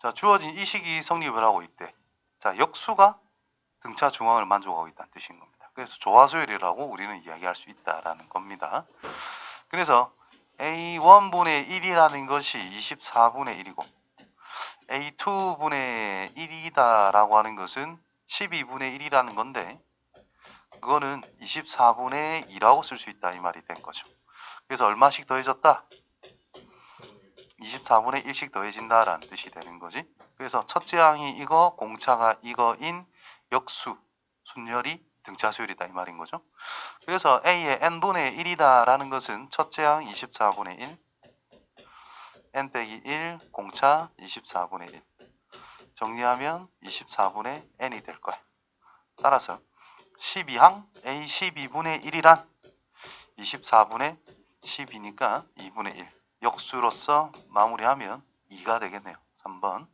자, 주어진 이 식이 성립을 하고 있대. 자, 역수가 등차 중앙을 만족하고 있다는 뜻인 겁니다. 그래서 조화수열이라고 우리는 이야기할 수 있다라는 겁니다. 그래서 A1분의 1이라는 것이 24분의 1이고 A2분의 1이다라고 하는 것은 12분의 1이라는 건데 그거는 24분의 2라고 쓸 수 있다 이 말이 된 거죠. 그래서 얼마씩 더해졌다? 24분의 1씩 더해진다라는 뜻이 되는 거지. 그래서 첫째 항이 이거, 공차가 이거인 역수, 순열이 등차수열이다 이 말인 거죠. 그래서 A의 n분의 1이다라는 것은 첫째 항 24분의 1, n 빼기 1, 공차 24분의 1. 정리하면 24분의 n이 될 거야. 따라서 12항 A 12분의 1이란 24분의 10이니까 2분의 1. 역수로서 마무리하면 2가 되겠네요. 3번.